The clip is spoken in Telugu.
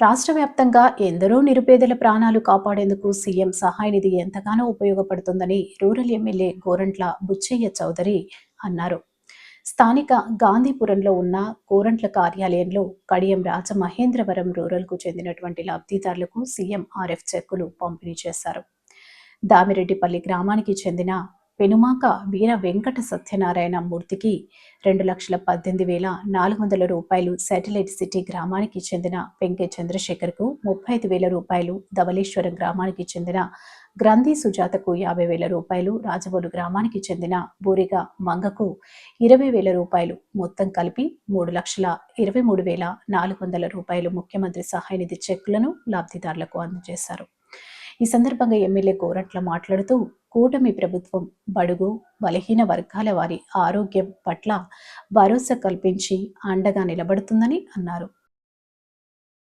రాష్ట్ర వ్యాప్తంగా ఎందరో నిరుపేదల ప్రాణాలు కాపాడేందుకు సీఎం సహాయ నిధి ఎంతగానో ఉపయోగపడుతుందని రూరల్ ఎమ్మెల్యే గోరంట్ల బుచ్చయ్య చౌదరి అన్నారు. స్థానిక గాంధీపురంలో ఉన్న గోరంట్ల కార్యాలయంలో కడియం రాజమహేంద్రవరం రూరల్కు చెందినటువంటి లబ్ధిదారులకు సీఎం ఆర్ఎఫ్ చెక్కులు పంపిణీ చేశారు. దామిరెడ్డిపల్లి గ్రామానికి చెందిన పెనుమాక వీర వెంకట సత్యనారాయణ మూర్తికి రెండు లక్షల పద్దెనిమిది వేల నాలుగు వందల రూపాయలు శాటిలైట్ సిటీ గ్రామానికి చెందిన వెంకయ్య చంద్రశేఖర్కు ముప్పై ఐదు వేల రూపాయలు ధవలేశ్వరం గ్రామానికి చెందిన గ్రంథి సుజాతకు యాభై వేల రూపాయలు రాజవోలు గ్రామానికి చెందిన బూరిగా మంగకు ఇరవై వేల రూపాయలు మొత్తం కలిపి మూడు లక్షల ఇరవై మూడు వేల నాలుగు వందల రూపాయలు ముఖ్యమంత్రి సహాయ నిధి చెక్కులను లబ్ధిదారులకు అందజేశారు. ఈ సందర్భంగా ఎమ్మెల్యే గోరట్ల మాట్లాడుతూ కూటమి ప్రభుత్వం బడుగు బలహీన వర్గాల వారి ఆరోగ్యం పట్ల భరోసా కల్పించి అండగా నిలబడుతుందని అన్నారు.